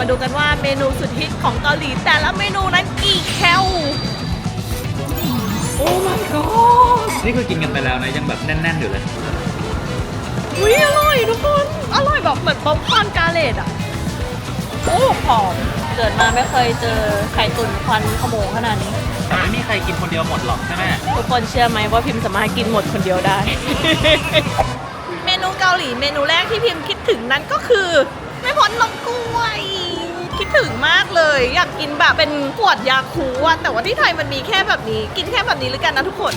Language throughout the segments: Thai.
มาดูกันว่าเมนูสุดฮิตของเกาหลี แต่ละเมนูนั้นกี่แคลโอ้ my god นี่คือกินกันไปแล้วนะ ยังแบบแน่นๆอยู่เลย อุ้ยอร่อยทุกคน อร่อยแบบเหมือนป๊อปคอร์นกาเลตอะ โอ้หอม เกิดมาไม่เคยเจอไข่ตุ๋นควันขโมงขนาดนี้ แต่ไม่มีใครกินคนเดียวหมดหรอกใช่ไหมทุกคนเชื่อไหมว่าพิมพ์สามารถกินหมดคนเดียวได้ เมนูเกาหลีเมนูแรกที่พิมพ์คิดถึงนั้นก็คือไม่ พ้นนมกล้วย คิดถึงมากเลย อยากกินแบบเป็นขวดยาคูอะแต่ว่าที่ไทยมันมีแค่แบบนี้ กินแค่แบบนี้หรือกันนะทุกคน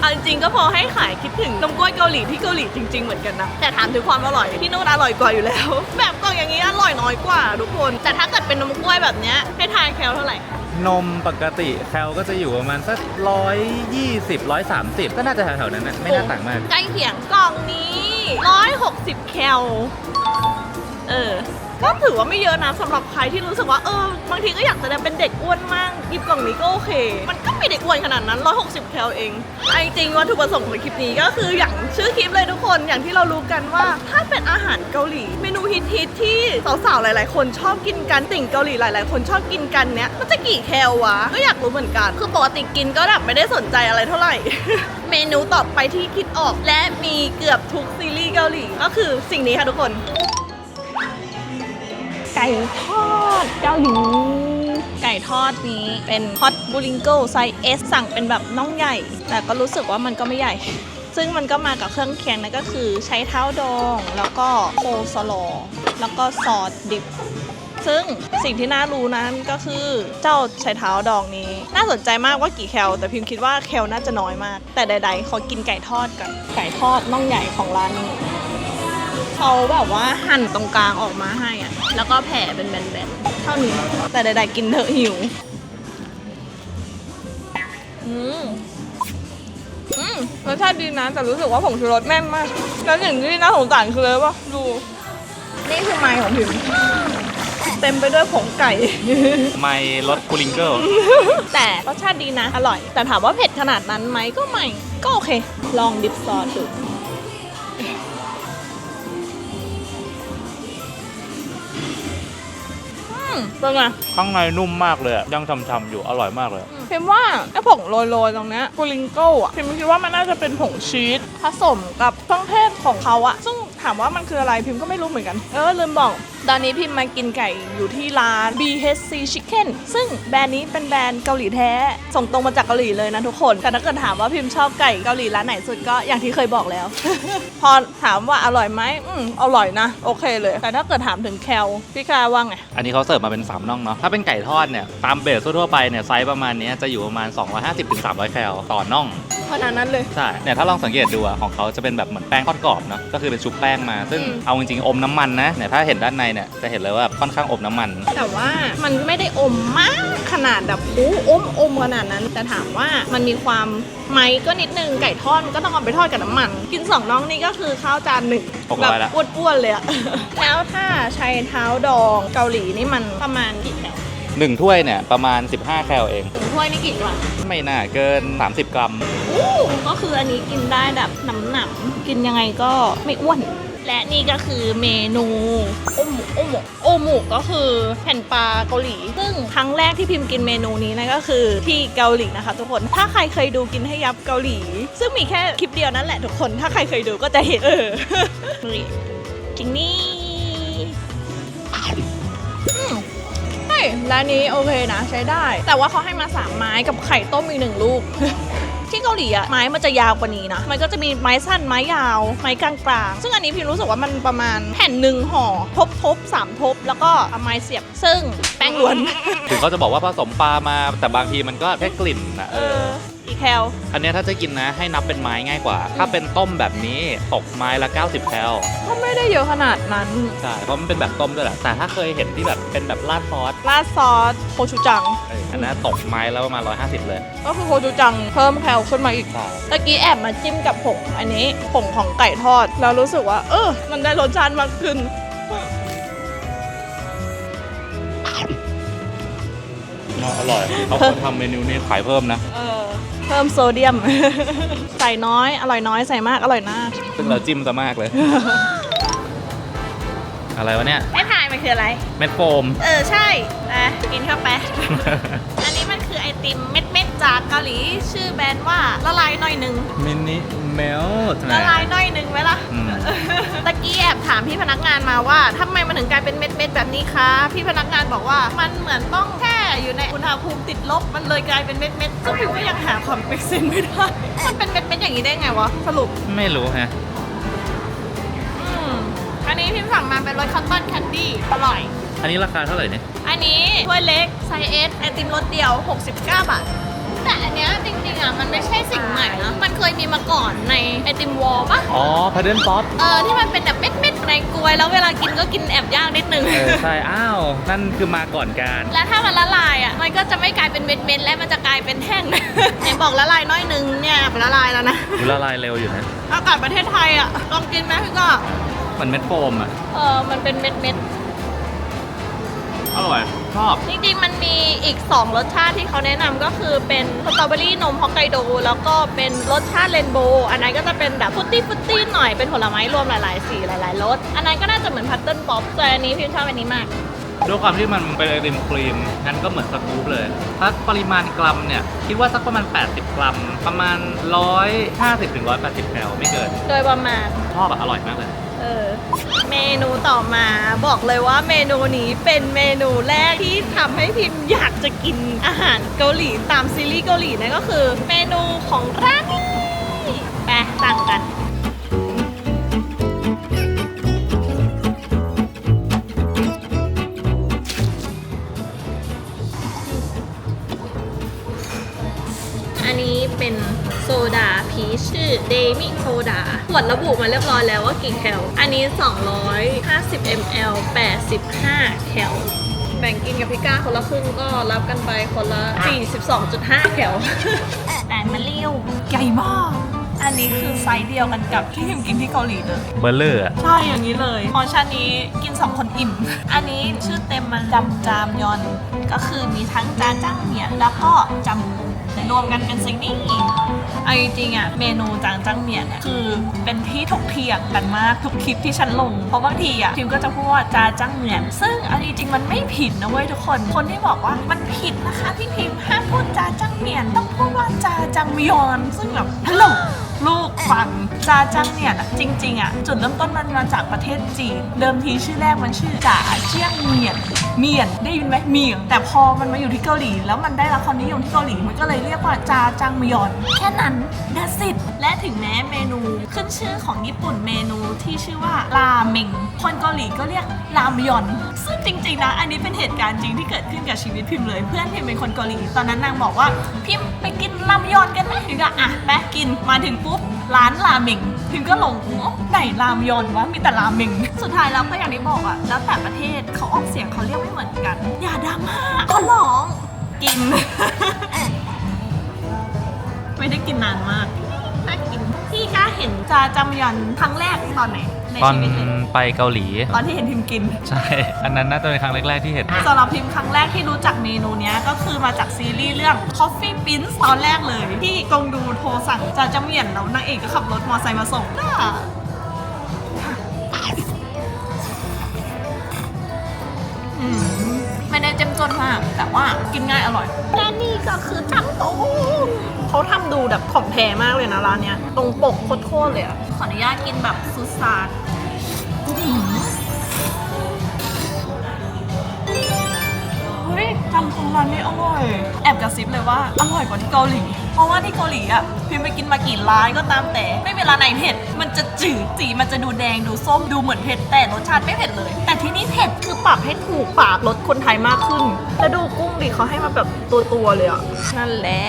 เอาจริงก็พอให้ขายคิดถึงนมกล้วยเกาหลีที่เกาหลีจริง ๆ เหมือนกันนะ แต่ถามถึงความอร่อยที่นู่นอร่อยกว่าอยู่แล้ว แบบกล่องอย่างนี้อร่อยน้อยกว่าทุกคน แต่ถ้าเกิดเป็นนมกล้วยแบบนี้ให้ทายแคลเท่าไหร่ นมปกติแคลก็จะอยู่ประมาณสักร้อยยี่สิบร้อยสามสิบก็น่าจะแถวๆนั้นนะไม่น่าต่างมาก ใกล้เคียงกล่องนี้ 160 แคล เออ ก็ถือว่าไม่เยอะนะสำหรับใครที่รู้สึกว่าเออบางทีก็อยากจะเป็นเด็กอ้วนมากหยิบกล่องนี้ก็โอเค มันก็ไม่ได้อ้วนขนาดนั้น 160 แคลเองไอ้จริงวัตถุประสงค์ของคลิปนี้ก็คืออย่างชื่อคลิปเลยทุกคนอย่างที่เรารู้กันว่าถ้าเป็นอาหารเกาหลี เมนูฮิตๆที่สาวๆหลาย ๆ คนชอบกินกันติ่งเกาหลีหลาย ๆ คนชอบกินกันเนี้ยมันจะกี่แคลวะก็อยากรู้เหมือนกัน คือปกติกินก็แบบไม่ได้สนใจอะไรเท่าไหร่ เมนูต่อไปที่คิดออกและมีเกือบทุกซีรีส์เกาหลีก็คือสิ่งนี้ค่ะทุกคน ก่ทอดเกาหลีไก่ทอดนี้เป็นฮอตบูริงโกไซส์ S สั่งเป็นแบบน่องใหญ่ แต่ก็รู้สึกว่ามันก็ไม่ใหญ่ ซึ่งมันก็มากับเครื่องเคียงนั่นก็คือใช้เท้าดอง แล้วก็โคสลอ แล้วก็ซอสดิบซึ่งสิ่งที่น่ารู้นั้นก็คือเจ้าใช้เท้าดองนี้ น่าสนใจมากว่ากี่แคล แต่พิมพ์คิดว่าแคลน่าจะน้อยมาก แต่ใดๆขอกินไก่ทอดก่อนไก่ทอดน่องใหญ่ของร้านนี้ เขาแบบว่าหั่นตรงกลางออกมาให้อะแล้วก็แผ่เป็นแบนๆ เท่านี้ แต่ใดๆกินเถอะหิว อืมอืมรสชาติดีนะ แต่รู้สึกว่าผงชูรสแน่นมาก แล้วอย่างที่น่าสงสารคือเลยว่าดู นี่คือไม้ของพิมพ์เต็มไปด้วยผงไก่ ไม่รสคูลิงเกิลแต่รสชาติดีนะ อร่อย แต่ถามว่าเผ็ดขนาดนั้นไหมก็ไม่ ก็โอเค ลองดิปซอสดู มเป็นไงข้างในนุ่มมากเลยอะยังช่ำๆอยู่อร่อยมากเลย พิมว่าไอ้ผงโรยๆตรงเนี้ยกูริงโก้อะพิมคิดว่ามันน่าจะเป็นผงชีสผสมกับเครื่องเทศของเขาอะซึ่งถามว่ามันคืออะไรพิมก็ไม่รู้เหมือนกัน เออลืมบอกตอนนี้พิมมากินไก่อยู่ที่ร้าน BHC Chicken ซึ่งแบรนด์นี้เป็นแบรนด์เกาหลีแท้ ส่งตรงมาจากเกาหลีเลยนะทุกคน แต่ถ้าเกิดถามว่าพิมชอบไก่เกาหลีร้านไหนสุดก็อย่างที่เคยบอกแล้ว พอถามว่าอร่อยไหมอืมอร่อยนะ โอเคเลย แต่ถ้าเกิดถามถึงแคลพี่คาว่าไง อันนี้เขาเสิร์ฟมาเป็น3น่องเนาะ ถ้าเป็นไก่ทอดเนี่ย ตามเบสทั่วๆไปเนี่ยไซส์ประมาณเนี้ยจะอยู่ประมาณ 250-300 แคลต่อน่องขนาดนั้นเลย ใช่ เนี่ยถ้าลองสังเกตดูอะของเขาจะเป็นแบบเหมือนแป้งทอดกรอบเนาะ ก็คือเป็นชุบแป้งมา ซึ่งอืมเอาจริงๆอมน้ำมันนะ เนี่ยถ้าเห็นด้านในเนี่ยจะเห็นเลยว่าค่อนข้างอมน้ำมัน แต่ว่ามันไม่ได้อมมากขนาดแบบโอ้อมอมขนาดนั้นแต่ถามว่ามันมีความไหมก็นิดนึงไก่ทอดมันก็ต้องเอาไปทอดกับน้ำมัน กินสองน้องนี่ก็คือข้าวจานหนึ่งหกแบร้บอยละ อ้วนๆเลยอะ แล้วถ้าใช้เท้าดองเกาหลีนี่มันประมาณกี่แคลหนึ่งถ้วยเนี่ยประมาณ 15 แคลเอง ถึงถ้วยนี่กี่กรัมไม่น่าเกิน 30 กรัม อู้ก็คืออันนี้กินได้แบบหนำหนำๆกินยังไงก็ไม่อ้วน และนี่ก็คือเมนูโอหมูโอหมูโอหมูก็คือแผ่นปลาเกาหลี ซึ่งครั้งแรกที่พิมพ์กินเมนูนี้นะก็คือที่เกาหลีนะคะ ทุกคน ถ้าใครเคยดูกินให้ยับเกาหลี ซึ่งมีแค่คลิปเดียวนั่นแหละทุกคน ถ้าใครเคยดูก็จะเห็นเออนี่กินนี่อืมเฮ้ยร้านนี้โอเคนะใช้ได้ แต่ว่าเขาให้มาสามไม้กับไข่ต้มอีกหนึ่งลูก ที่เกาหลีอะไม้มันจะยาวกว่านี้นะ มันก็จะมีไม้สั้นไม้ยาว ไม้กลางๆซึ่งอันนี้พิมรู้สึกว่ามันประมาณแผ่นหนึ่งห่อทบทบๆสามทบ แล้วก็เอาไม้เสียบซึ่งแป้งล้วน ถึงเขาจะบอกว่าผสมปลามาแต่บางทีมันก็แค่กลิ่นนะเอเออออี กแคล อันเนี้ยถ้าจะกินนะให้นับเป็นไม้ง่ายกว่า ถ้าเป็นต้มแบบนี้ตกไม้ละ 90 แคลก็ไม่ได้เยอะขนาดนั้นใช่เพราะมันเป็นแบบต้มด้วยแหละแต่ถ้าเคยเห็นที่แบบเป็นแบบราดซอสราดซอสโคชูจัง เอออันนั้นตกไม้แล้วประมาณ150 เลยก็คือโคชูจังเพิ่มแคลขึ้นมาอีก ใช่ตะกี้แอบมาจิ้มกับผงอันนี้ผงของไก่ทอด แล้วรู้สึกว่า เออ มันได้รสชาติมากขึ้น อร่อยเขาควรทำเมนูนี้ขายเพิ่มนะ เออเพิ่มโซเดียม ใส่น้อยอร่อยน้อยใส่มากอร่อยมากซึ่งเราจิ้มซะมากเลย อะไรวะเนี่ยให้ถ่ายมันคืออะไร เม็ดโฟม เออใช่อะกินเข้าไป อันนี้มันคือไอติมเม็ดเม็ดๆจากเกาหลี ชื่อแบรนด์ว่าละลายหน่อยหนึ่งมินิเมลละลายหน่อยหนึ่งไหมล่ะอืม ตะกี้แอบถามพี่พนักงานมาว่าทำไมมันถึงกลายเป็นเม็ดเม็ดๆแบบนี้คะ พี่พนักงานบอกว่ามันเหมือนต้องแค่ อยู่ในอุณหภูมิติดลบ มันเลยกลายเป็นเม็ดเม็ดๆซึ่งพิมก็ยังหาความเป็นเซนไม่ได้ มันเป็นเม็ดเม็ดๆอย่างนี้ได้ไงวะ สรุป ไม่รู้ฮะ อืม อันนี้พิมสั่งมาเป็นรสคอตตอนแคนดี้อร่อย อันนี้ราคาเท่าไหร่เนี่ย อันนี้ถ้วยเล็กไซส์เอสไอติมรสเดียว 69 บาท แต่อันเนี้ยจริงๆอะ มันไม่ใช่สิ่งใหม่นะ มันเคยมีมาก่อนในไอติมวอลปะอ๋อพาเดิลป๊อป เออที่มันเป็นแบบเม็ดๆ ในกลวยแล้วเวลากินก็กินแอบยากนิดนึง เออใช่ อ้าว นั่นคือมาก่อนการ และถ้ามันละลายอะ มันก็จะไม่กลายเป็นเม็ดๆ และมันจะกลายเป็นแท่ง ไหนบอกละลายน้อยนึงเนี่ยละลายแล้วนะดูละลายเร็วอยู่นะ อากาศประเทศไทยอะ ลองกินไหมพี่ก็มันเม็ดโฟมอะ เออมันเป็นเม็ดอร่อย ชอบ จริงๆ มันมีอีก 2 รสชาติที่เขาแนะนำก็คือเป็นสตรอเบอรี่นมฮอกไกโดแล้วก็เป็นรสชาติเรนโบว์อันนั้นก็จะเป็นแบบฟุตตี้ฟุตตี้หน่อยเป็นผลไม้รวมหลายๆ สีหลายๆรสอันนั้นก็น่าจะเหมือนพัตเติ้ลป๊อปแต่อันนี้พิมชอบอันนี้มาก ด้วยความที่มันเป็นไอติมครีมงั้นก็เหมือนสกู๊ปเลย ถ้าปริมาณกรัมเนี่ย คิดว่าสักประมาณ 80 กรัม ประมาณ 150ถึง180แคลไม่เกิน โดยประมาณ ชอบอะอร่อยมากเลย เออ เมนูต่อมาบอกเลยว่าเมนูนี้เป็นเมนูแรกที่ทำให้พิมพ์อยากจะกินอาหารเกาหลีตามซีรีส์เกาหลีนั่นก็คือ เมนูของร้านนี้ไปสั่งกัน เดมิโซดาขวดระบุมาเรียบร้อยแล้วว่ากี่แคล อันนี้ 250 ml 85 แคล แบ่งกินกับพี่ก้าคนละครึ่งก็รับกันไปคนละ 42.5 แคล แต่มันเลี้ยวใหญ่มาก อันนี้คือไซส์เดียวกันกับที่พิมกินที่เกาหลีเลย เบอร์เลอร์อะใช่อย่างนี้เลยพอชันนี้กิน 2 คนอิ่ม อันนี้ชื่อเต็มมันจำจามยอน ก็คือมีทั้งจาจ้างเหมียนแล้วก็จำปู รวมกันเป็นสิ่งนี้เอาจริงๆอะเมนูจางจ้างเหมียนอะคือเป็นที่ถกเถียงกันมากทุกคลิปที่ฉันลง เพราะบางทีอะพิมก็จะพูดว่าจาจ้างเหมียน ซึ่งเอาจริงๆมันไม่ผิดนะเว้ยทุกคน คนที่บอกว่ามันผิดนะคะพี่พิมพ์ห้ามพูดจาจ้างเหมียน ต้องพูดว่าจาจังมยอน ซึ่งแบบฮัลโหลลูกฟังจาจังเนี่ยนะจริงๆอะจุดเริ่มต้นมันมาจากประเทศจีน เดิมทีชื่อแรกมันชื่อจ่าเจียงเมียน เมียนได้ยินไหมเมียงแต่พอมันมาอยู่ที่เกาหลี แล้วมันได้รับความนิยมที่เกาหลีมันก็เลยเรียกว่าจาจังมยอน แค่นั้นดัสิตและถึงแม้เมนูขึ้นชื่อของญี่ปุ่นเมนูที่ชื่อว่าราเมงคนเกาหลีก็เรียกรามยอน ซึ่งจริงๆนะ อันนี้เป็นเหตุการณ์จริงที่เกิดขึ้นกับชีวิตพิมพ์เลย เพื่อนพิมเป็นคนเกาหลี ตอนนั้นนางบอกว่าพิมไปกินรามยอนกันไหมพิมก็อะไปกินมาถึงปุ๊บ ร้านราเมงพิมก็หลงอ๋อไหนรามยอนวะมีแต่ราเมงสุดท้ายแล้วก็อย่างที่บอกอะแล้วแต่ประเทศเขาออกเสียงเขาเรียกไม่เหมือนกัน อย่าดราม่าก็ร้องกิน ไม่ได้กินนานมากน่ากินพี่กล้าเห็นจาจำยอนครั้งแรกตอนไหน ในตอนชีวิตเลยไปเกาหลี ตอนที่เห็นพิมกินใช่ อันนั้นน่าจะเป็นครั้งแรก ๆ ที่เห็น สำหรับพิมครั้งแรกที่รู้จักเมนูเนี้ยก็คือมาจากซีรีส์เรื่อง Coffee Prince ตอนแรกเลย ที่กงดูโทรสั่งจาจำเหมียนแล้วนางเอกก็ขับรถมอเตอร์ไซค์มาส่งน่าอืมไม่ได้เจ้มจนมาก แต่ว่ากินง่ายอร่อย และนี่ก็คือทั้งตูน เขาทำดูแบบของแท้มากเลยนะร้านเนี้ย ตรงปกโคตรๆเลยอะขออนุญาตกินแบบซุดซาดอื้อหือเฮ้ยจำตรงร้านนี้อร่อย แอบกระซิบเลยว่าอร่อยกว่าที่เกาหลี เพราะว่าที่เกาหลีอะพิมไปกินมากี่ร้านก็ตามแต่ ไม่มีร้านไหนเผ็ด มันจะจืดสีมันจะดูแดงดูส้มดูเหมือนเผ็ดแต่รสชาติไม่เผ็ดเลย แต่ที่นี่เผ็ดคือปรับให้ถูกปากรสคนไทยมากขึ้น แล้วดูกุ้งดิเขาให้มาแบบตัวๆเลยอะนั่นแหละ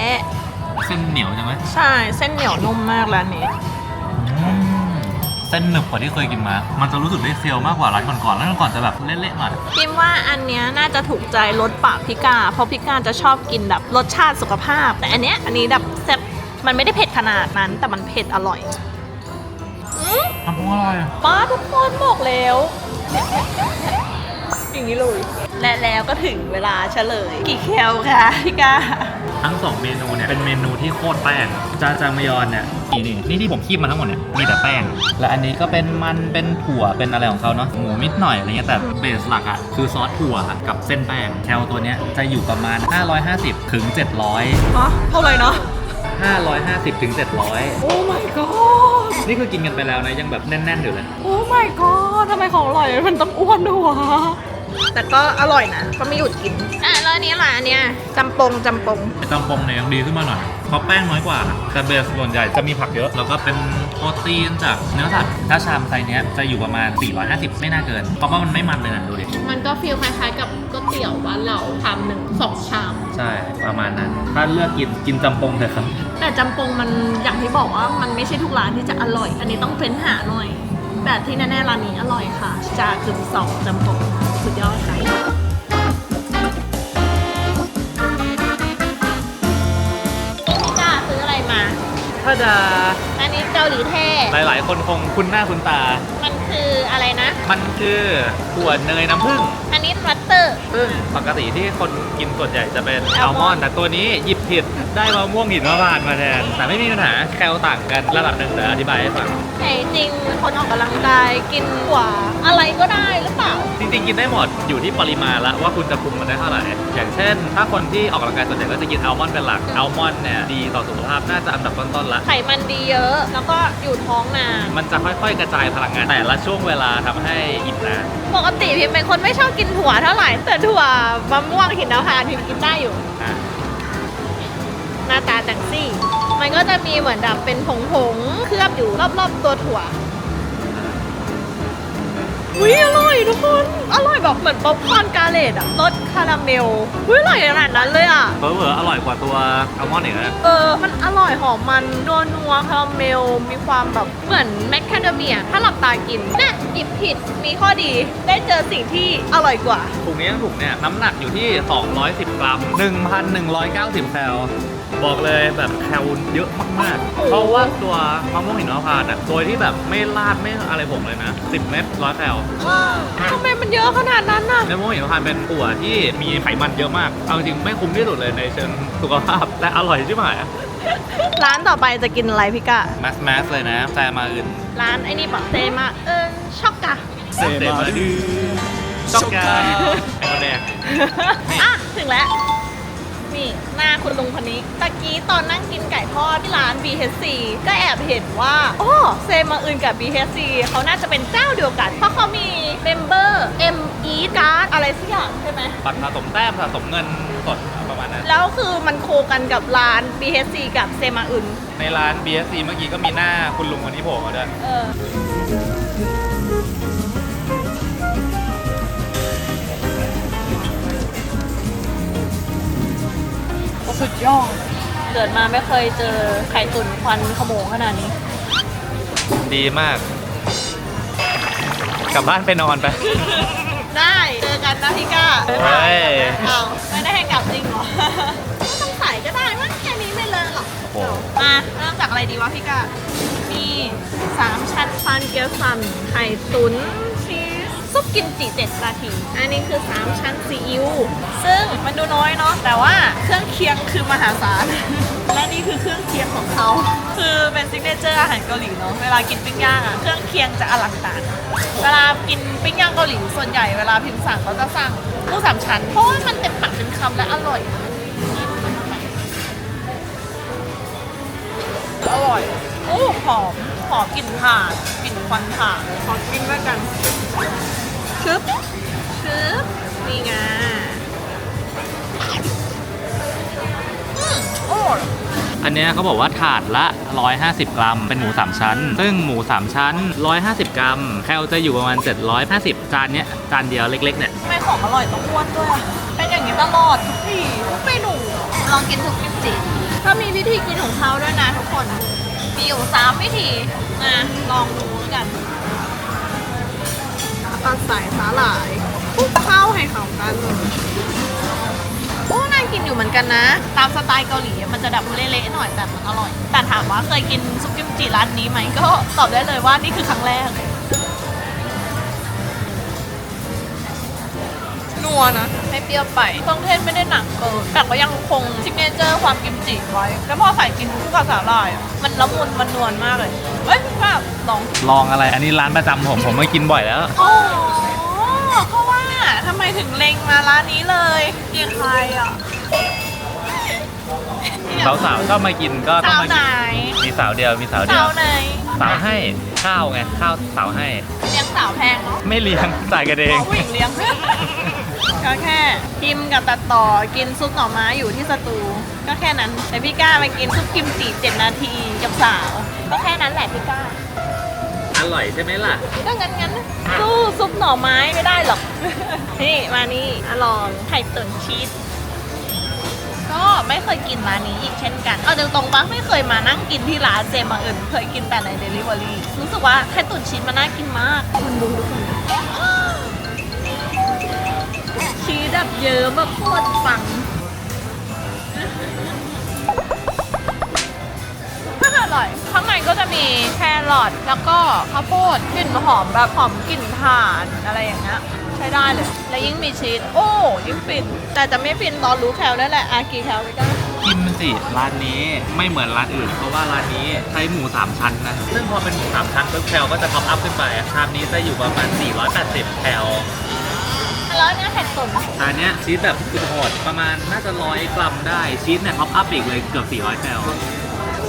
เส้นเหนียวใช่ไหมใช่เส้นเหนียวนุ่มมากร้านนี้เส้นหนึบกว่าที่เคยกินมา มันจะรู้สึกได้เคี้ยวมากกว่าร้านก่อนๆร้านก่อนๆจะแบบเละๆหน่อยพิมว่าอันเนี้ยน่าจะถูกใจรสปากพิกา เพราะพิกาจะชอบกินแบบรสชาติสุขภาพ แต่อันเนี้ยอันนี้แบบแซ่บมันไม่ได้เผ็ดขนาดนั้น แต่มันเผ็ดอร่อยทำพุงอร่อยป้าทุกคนบอกแล้วอย่างนี้เลยและแล้วก็ถึงเวลาเฉลย กี่แคลคะพิกา ทั้ง 2 เมนูเนี่ยเป็นเมนูที่โคตรแป้งจาจามยอนเนี่ยนี่นี่นี่ที่ผมคีบมาทั้งหมดเนี่ยมีแต่แป้ง และอันนี้ก็เป็นมันเป็นถั่วเป็นอะไรของเขาเนาะหมูนิดหน่อยอะไรเงี้ยแต่เบสหลักอะคือซอสถั่วกับเส้นแป้งแคลตัวเนี้ยจะอยู่ประมาณ 550ถึง700ฮะเท่าไหร่นะ550ถึง700 โอ้ my god นี่คือกินกันไปแล้วนะยังแบบแน่นๆอยู่เลย โอ้ my god ทำไมของอร่อยมันต้องอ้วนด้วยวะ แต่ก็อร่อยนะก็ไม่หยุดกิน อะแล้วอันนี้อะไรอันเนี้ยจำปงจำปง ไอ้จำปงเนี่ยยังดีขึ้นมาหน่อย เพราะแป้งน้อยกว่า แต่เบสส่วนใหญ่จะมีผักเยอะ แล้วก็เป็นโปรตีนจากเนื้อสัตว์ ถ้าชามไซส์เนี้ยจะอยู่ประมาณ 450 ไม่น่าเกิน เพราะว่ามันไม่มันเลยนะดูดิ มันก็ฟีลคล้ายๆกับก๋วยเตี๋ยวบ้านเราชามหนึ่งสองชาม ใช่ ประมาณนั้น ถ้าเลือกกินกินจำปงเถอะครับ แต่จำปงมันอย่างที่บอกว่ามันไม่ใช่ทุกร้านที่จะอร่อย อันนี้ต้องเฟ้นหาหน่อย แต่ที่แน่ๆร้านนี้อร่อยค่ะ จาคือสองจำปง สุดยอดค่ะพี่จ้าซื้ออะไรมาถ้าจะอันนี้เกาหลีแท้ หลาย ๆ คนคงคุ้นหน้าคุ้นตา มันคืออะไรนะ มันคือถั่วเนยน้ำผึ้ง อันนี้มัตเตอร์ ซึ่งปกติที่คนกินส่วนใหญ่จะเป็นแออัลลมมออนนด์ด์แต่ตัวนี้หยิบผิด ได้มะม่วงหินมะพร้านต์มาแทน แต่ไม่มีปัญหาแคลต่างกันระดับหนึ่งเดี๋ยวอธิบายให้ฟัง แต่จริงๆคนออกกำลังกายกินกว่าอะไรก็ได้หรือเปล่า จริงๆ กินได้หมดอยู่ที่ปริมาณละว่าคุณจะคุมมันได้เท่าไหร่ อย่างเช่น ถ้าคนที่ออกกำลังกายส่วนใหญ่ก็จะกินอัลมอนด์เป็นหลัก อัลมอนด์เนี่ยดีต่อสุขภาพน่าจะอันดับต้นๆละ ไขมันดีเยอะ แล้วก็อยู่ท้องนานมันจะค่อยๆ กระจายพลังงานแต่ละช่วงเวลาทำให้อิ่มนาน ปกติพิมเป็นคนไม่ชอบกินถั่วเท่าไหร่ แต่ถั่วมะม่วงหินนพานต์พิมกินได้อยู่ อะห น้าตาจังซี่ มันก็จะมีเหมือนแบบเป็นผงๆเคลือบอยู่รอบๆตัวถั่วอุ้ยอร่อยทุกคน อร่อยแบบเหมือนป๊อปคอร์นกาเลตอะรสคาราเมลอุ้ยอร่อยขนาดนั้นเลยอะเผลอๆอร่อยกว่าตัวอัลมอนด์อีกนะเออ มันอร่อยหอมมันนัวนัวๆคาราเมล มีความแบบเหมือนแมคคาเดเมีย ถ้าหลับตากินเนี่ยหยิบผิดมีข้อดี ได้เจอสิ่งที่อร่อยกว่า ถุงนี้ทั้งถุงเนี่ยน้ำหนักอยู่ที่ 210 กรัม 1,190แคล บอกเลยแบบแคลเยอะมากๆเพราะว่าตัวมะม่วงหินมะพร้านต์อะโดยที่แบบไม่ราดไม่อะไรผมเลยนะ 10 เม็ดร้อยแคล ทำไมมันเยอะขนาดนั้นน่ะมะม่วงหินมะพร้านต์เป็นถั่วที่มีไขมันเยอะมาก เอาจริงๆไม่คุ้มที่สุดเลยในเชิงสุขภาพและอร่อยใช่ไหมร้านต่อไปจะกินอะไรพี่กะ แมสแมสเลยนะแซมาอื่นร้านไอ้นี่ปะเซมาเอิญช็อกกะ เซมาดื้อช็อกกาไอ้คนแดง อะ ถึงแล้ว นี่หน้าคุณลุงคนนี้ตะกี้ตอนนั่งกินไก่ทอดที่ร้าน BHC ก็แอบเห็นว่าอ๋อเซมาอื่นกับ BHC เขาน่าจะเป็นเจ้าเดียวกัน เพราะเขามีเมมเบอร์ M E Card อะไรสักอย่างใช่ไหม บัตรสะสมแต้มสะสมเงินสดประมาณนั้น แล้วคือมันโคกันกับร้าน BHC กับเซมาอื่น ในร้าน BSC เมื่อกี้ก็มีหน้าคุณลุงคนนี้โผล่มาด้วย เออ สุดยอด เกิดมาไม่เคยเจอไข่ตุ๋นควันขโมงขนาดนี้ ดีมาก กลับบ้านไปนอนไป ได้เจอกันนะพี่ก้าเฮ้ย เอาไม่ได้ให้กลับจริงเหรอ ไม่ต้องใส่ก็ได้มั้งแค่นี้ไม่เลอะหรอก โอ้โหมาเริ่มจากอะไรดีวะพี่ก้ามีสามชั้นซันเกี๊ยวซันไข่ตุ๋นชีส ซุปกิมจิเจ็ดนาที อันนี้คือ 3 ชั้นซีอิ๊วซึ่งมันดูน้อยเนาะแต่ว่าเครื่องเคียงคือมหาศาล และนี่คือเครื่องเคียงของเขา คือเป็นซิกเนเจอร์อาหารเกาหลีเนาะเวลากินปิ้งย่างอะเครื่องเคียงจะอลังการเวลากินปิ้งย่างเกาหลีส่วนใหญ่เวลาพิมพ์สั่งเขาจะสั่งหมูสามชั้นเพราะว่ามันเต็มปากเต็มคำและอร่อยอร่อยโอ้หอมหอมกลิ่นถ่านกลิ่นควันถ่านขอกินด้วยกัน ชึบชึบนี่ไงอืมโอ้อันเนี้ยเขาบอกว่าถาดละ 150 กรัม เป็นหมู 3 ชั้น ซึ่งหมู 3 ชั้น 150 กรัม แคลจะอยู่ประมาณ 750 จานเนี้ย จานเดียวเล็กๆเนี่ย ทำไมของอร่อยต้องอ้วนด้วยเป็นอย่างนี้ตลอดทุกทีทุกเมนูลองกินทุกกิมจิถ้ามีวิธีกินของเขาด้วยนะทุกคน มีอยู่สามวิธีนะลองดูแล้วกัน ตัดสายสาหร่ายคลุกเข้าให้เข้ากันโอ้น่ากินอยู่เหมือนกันนะ ตามสไตล์เกาหลีมันจะแบบเละๆหน่อยแต่มันอร่อย แต่ถามว่าเคยกินซุปกิมจิร้านนี้ไหมก็ตอบได้เลยว่านี่คือครั้งแรก นัววนะไม่เปรี้ยวไปเครื่องเทศไม่ได้หนักเกินแต่ก็ยังคงซิกเนเจอร์ความกิมจิไว้ แล้วพอใส่กินคู่กับสาหร่ายอะมันละมุนมันนวลมากเลยเอ้ยพี่แบบลองลองอะไร อันนี้ร้านประจำผมผมมากินบ่อยแล้ว อ๋อเพราะว่าทำไมถึงเล็งมาร้านนี้เลยเกียร์ใครอะสาวๆชอบมากินก็ต้องสาวมาไหนกินมีสาวเดียวมีสาวเดีสายววไหนสาวให้ข้าวไงข้าวสาวให้เลี้ยงสาวแพงเนาะไม่เลี้ยงจ่ายกันเองผู้หญิงเลี้ยง ก็แค่พิมพ์กับตัดต่อกินซุปหน่อไม้อยู่ที่สตูก็แค่นั้น แต่พี่ก้ามากินซุปกิมจิเจ็ดนาทีกับสาว ก็แค่นั้นแหละพี่ก้า อร่อยใช่ไหมล่ะ ก็งั้นงั้นๆสู้ซุปหน่อไม้ไม่ได้หรอก นี่มานี่อะลองไข่ตุ๋นชีส ก็ไม่เคยกินร้านนี้อีกเช่นกัน เอาตรงๆปะไม่เคยมานั่งกินที่ร้านเจมังเอิญเคยกินแต่ในเดลิเวอรี่รู้สึกว่าไข่ตุ๋นชีสมันน่ากินมากคุณดูทุกคน ชีสแบบเยอะแบบโคตรปังก็อร่อย ข้างในก็จะมีแครอทแล้วก็ข้าวโพดกลิ่นหอมแบบหอมกลิ่นถ่านอะไรอย่างเงี้ยใช้ได้เลย แล้วยิ่งมีชีสโอ้ยิ่งฟิน แต่จะไม่ฟินตอนรู้แคลนั่นแหละอากี่แคลไม่ได้กินมันสิร้านนี้ไม่เหมือนร้านอื่น เพราะว่าร้านนี้ใช้หมู 3 ชั้นนะ ซึ่งพอเป็นหมู 3 ชั้นปุ๊บแคลก็จะท็อปอัพขึ้นไปชามนี้จะอยู่ประมาณ 480 แคล แล้วเนี่ยไข่ตุ๋นอันเนี้ยชีสแบบสุดโหดประมาณน่าจะร้อยกรัมได้ชีสเนี่ยท็อปอัพอีกเลยเกือบ 400แคล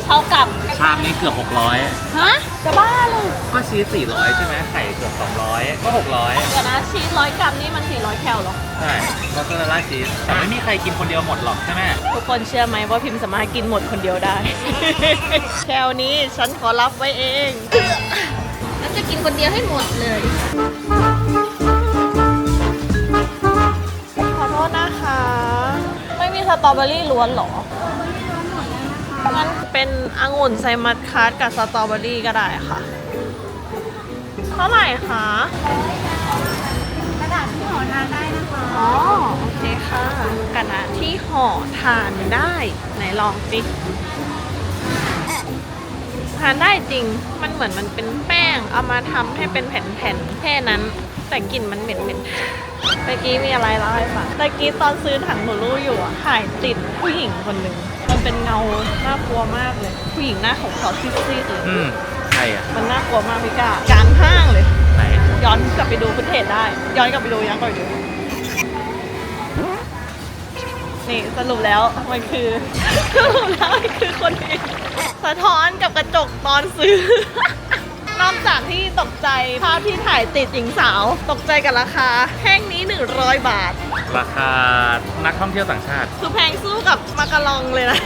เท่ากับชามนี้เกือบ 600 ฮะจะบ้าเลยก็ชีส400 ใช่ไหมไข่เกือบ 200 ก็ 600 เดี๋ยวนะชีสร้อยกรัมนี่มัน 400 แคลเหรอ ใช่มอสซาเรลล่าชีสแต่ไม่มีใครกินคนเดียวหมดหรอกใช่ไหมทุกคนเชื่อไหมว่าพิมพ์สามารถกินหมดคนเดียวได้ แคลนี้ฉันขอรับไว้เอง แล้วจะกินคนเดียวให้หมดเลย ษนะคะ ไม่มีสตรอเบอรี่ล้วนเหรองั้นเป็นองุ่นไซมัสคัสกับสตรอเบอรี่ก็ได้ค่ะ เท่าไหร่คะกระดาษที่ห่อทานได้นะคะอ๋อโอเคค่ะกระดาษที่ห่อทานได้ ไหนลองสิทานได้จริง มันเหมือนมันเป็นแป้ง เอามาทำให้เป็นแผ่นๆแค่นั้น แต่กลิ่นมันเหม็นๆเมื่อกี้มีอะไรเล่าให้ฟังเมื่อกี้ตอนซื้อถังหนูรู้อยู่อะถ่ายติดผู้หญิงคนหนึ่งมันเป็นเงาน่ากลัวมากเลย ผู้หญิงหน้าของเขาซีดๆเลยอืมใช่อะ มันน่ากลัวมากพี่กากลางห้างเลย ไหน ย้อนกลับไปดูฟุตเทจได้ ย้อนกลับไปดูย้อนกลับไปดูนี่สรุปแล้วมันคือสรุปแล้วมันคือคนนี้สะท้อนกับกระจกตอนซื้อ นอกจากที่ตกใจภาพที่ถ่ายติดหญิงสาว ตกใจกับราคาแห้งนี้ 100 บาท ราคานักท่องเที่ยวต่างชาติ คือแพงสู้กับมากะลองเลยนะ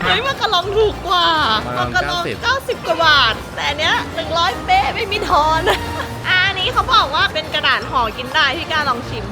เฮ้ยมากะลองถูกกว่ามามากะลอง 90 90 กว่าบาท แต่อันเนี้ย100 เป๊ะไม่มีทอน อะอันนี้เขาบอกว่าเป็นกระดาษห่อกินได้พี่กล้าลองชิม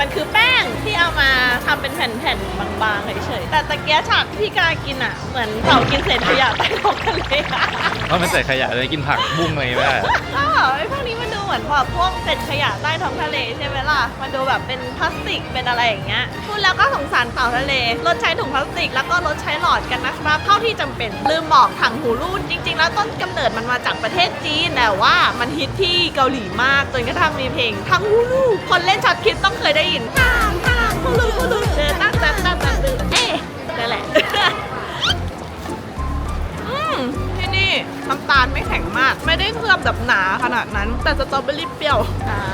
มันคือแป้งที่เอามาทำเป็นแผ่นๆบางๆเฉยๆแต่ตะเกียฉากที่พี่กากินอะ เหมือนเต่ากินเศษขยะใต้ท้องทะเลอะ เพราะมันใส่ขยะเลยกินผักบุ้งอะไรไม่ได้ก็ไอ้พวกนี้มันดู เหมือนแบบพวกเศษขยะใต้ท้องทะเลใช่ไหมล่ะ มันดูแบบเป็นพลาสติกเป็นอะไรอย่างเงี้ยพูดแล้วก็สงสารเต่าทะเลลดใช้ถุงพลาสติก แล้วก็ลดใช้หลอดกันนะครับเท่าที่จำเป็นลืมบอกถังหูรูดจริง ๆ แล้วต้นกำเนิดมันมาจากประเทศจีนแต่ว่ามันฮิตที่เกาหลีมากจนกระทั่งมีเพลงถังหูรูดคนเล่นช็อตคิดต้องเคยได้ยินทางทางหูรูดหูรูดเดินตั้งตั้งตั้ง น้ำตาลไม่แข็งมาก ไม่ได้เคลือบแบบหนาขนาดนั้น แต่สตรอเบอรี่เปรี้ยว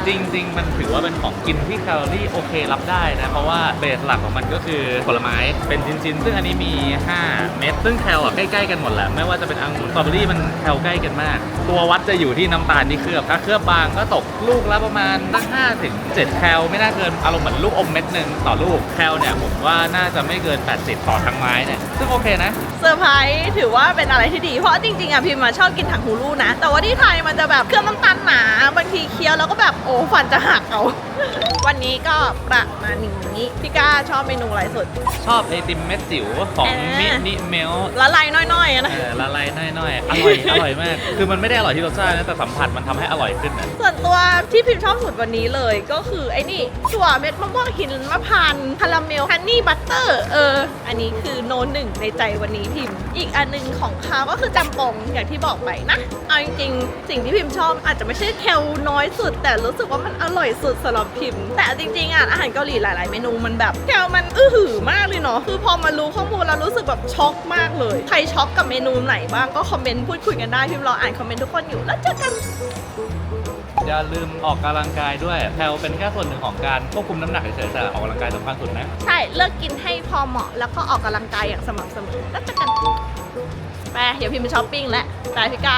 จริง ๆ มันถือว่าเป็นของกินที่แคลอรี่โอเครับได้นะ เพราะว่าเบสหลักของมันก็คือผลไม้เป็นชิ้นๆ ซึ่งอันนี้มี 5 เม็ดซึ่งแคลอะใกล้ๆกันหมดแหละไม่ว่าจะเป็นองุ่นสตรอเบอรี่มันแคลใกล้กันมาก ตัววัดจะอยู่ที่น้ำตาลที่เคลือบถ้าเคลือบบางก็ตกลูกละประมาณตั้ง5ถึง7แคลไม่น่าเกินอารมณ์เหมือนลูกอมเม็ดหนึ่งต่อลูกแคลเนี่ยผมว่าน่าจะไม่เกิน 80 ต่อทั้งไม้เนี่ยซึ่งโอเคนะ ซอร์ไพรส์ถือว่าเป็นอะไรที่ดี เพราะจริงๆอะพิมมาชอบกินถังหูรูนะ แต่ว่าที่ไทยมันจะแบบเครื่องน้ำตาลหนา บางทีเคี้ยวแล้วก็แบบโอ้ฟันจะหักเอาวันนี้ก็ประมาณนี้พี่ก้าชอบเมนูอะไรสุด ชอบไอติมเม็ดจิ๋วของอ่ามิ มินิเมลละลายน้อยๆอะนะเออละลายน้อยๆ อร่อย อร่อยมาก คือมันไม่ได้อร่อยที่รสชาตินะ แต่สัมผัสมันทำให้อร่อยขึ้นนะส่วนตัวที่พิมชอบสุดวันนี้เลยก็คือไอ้นี่ถั่วเม็ดมะม่วงหินมะพร้าวคาราเมลฮันนี่บัตเตอร์เออ อันนี้คือโนหนึ่งในใจวันนี้พิมพ์ อีกอันหนึงของเขาก็คือจำปงอย่างที่บอกไปนะ เอาจริงๆ สิ่งที่พิมพ์ชอบอาจจะไม่ใช่แคลน้อยสุด แต่รู้สึกว่ามันอร่อยสุดสำหรับพิมพ์ แต่จริงๆอะอาหารเกาหลีหลาย ๆ เมนูมันแบบแคลมันอื้อหือมากเลยเนาะคือพอมารู้ข้อมูลแล้วรู้สึกแบบช็อกมากเลย ใครช็อกกับเมนูไหนบ้างก็คอมเมนต์พูดคุยกันได้พิมพ์รออ่านคอมเมนต์ทุกคนอยู่แล้วเจอกัน อย่าลืมออกกำลังกายด้วยแพลเป็นแค่ส่วนหนึ่งของการควบคุมน้ำหนักเฉยๆแต่ออกกำลังกายสำคัญสุดนะ ใช่เลือกกินให้พอเหมาะแล้วก็ออกกำลังกายอย่างสม่ำเสมอแล้วเจอกันไปเดี๋ยวพิมพ์ไปช้อปปิ้งแล้วไปพี่กา